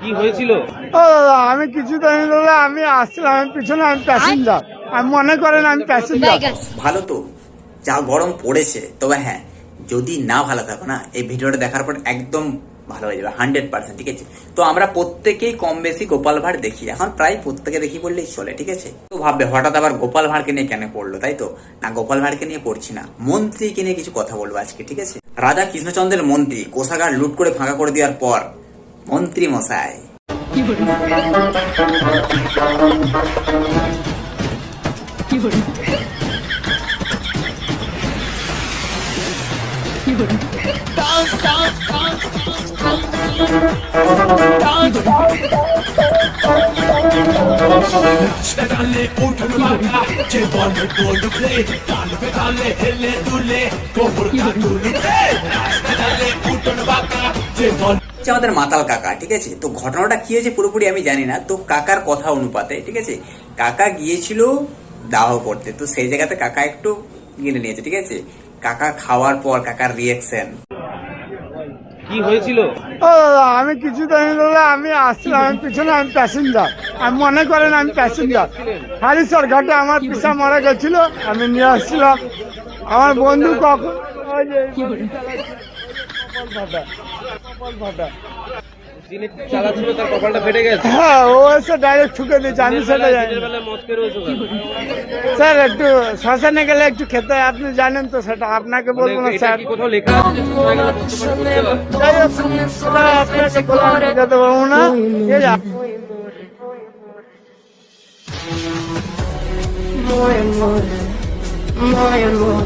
কি হয়েছিল? ও দাদা আমি কিছু জানি দাদা আমি আসছিলাম আমি পিছনে আমি প্যাসেঞ্জার আমি মনে করেন আমি প্যাসেঞ্জার ভালো তো যা গরম পড়েছে তবে হ্যাঁ যদি না ভালো থাকো না এই ভিডিওটা দেখার পর একদম ভালো হয়ে যাবে হান্ড্রেড পার্সেন্ট ঠিক আছে? তো আমরা প্রত্যেকেই কম বেশি গোপাল ভাঁড় দেখি এখন প্রায় প্রত্যেকে দেখি বললেই চলে ঠিক আছে? তো ভাববে হঠাৎ আবার গোপাল ভাঁড়কে নিয়ে কেন পড়ল তাই তো? না গোপাল ভাঁড়কে নিয়ে পড়ছি না মন্ত্রীকে নিয়ে কিছু কথা বলব আজকে ঠিক আছে? রাজা কৃষ্ণচন্দ্রের মন্ত্রী কোষাগার লুট করে ফাঁকা করে দেওয়ার পর মন্ত্রী মশাই ডালে উঠন বাঁকা যে বলে গোল প্লে তাল তালে হেলে দুলে কাটুলে ডালে উঠন বাঁকা যে বল হচ্ছে আমাদের মাতাল কাকা ঠিক আছে? তো ঘটনাটা কি হয়েছে পুরোপুরি আমি জানি না। তো কাকার কথা অনুপাতে ঠিক আছে? কাকা গিয়েছিল দাহ করতে তো সেই জায়গাতে কাকা একটু গিলে নিয়েছে ঠিক আছে? কাকা খাওয়ার পর কাকার রিয়েকশন কি হয়েছিল? ও আমি কিছু জানি আমি আসছিলাম আমি পিছনে আমি প্যাসেঞ্জার আমি মনে করেন আমি প্যাসেঞ্জার হারিসর ঘাটে আমার পিসা মারা গেছিল আমি নিয়ে আসছিলাম। আমার বন্ধু কখন যিনি চালাচ্ছিল তার কপালটা ফেটে গেছে? হ্যাঁ ও এসে ডাইরেক্ট ঠুকে দিয়েছে আমি সেটা জানি স্যার একটু শ্মশানে গেলে একটু খেতে হয়, আপনি জানেন তো সেটা আপনাকে বলব না স্যার। কি কোথাও লেখা আপনাকে না more and more, more and more.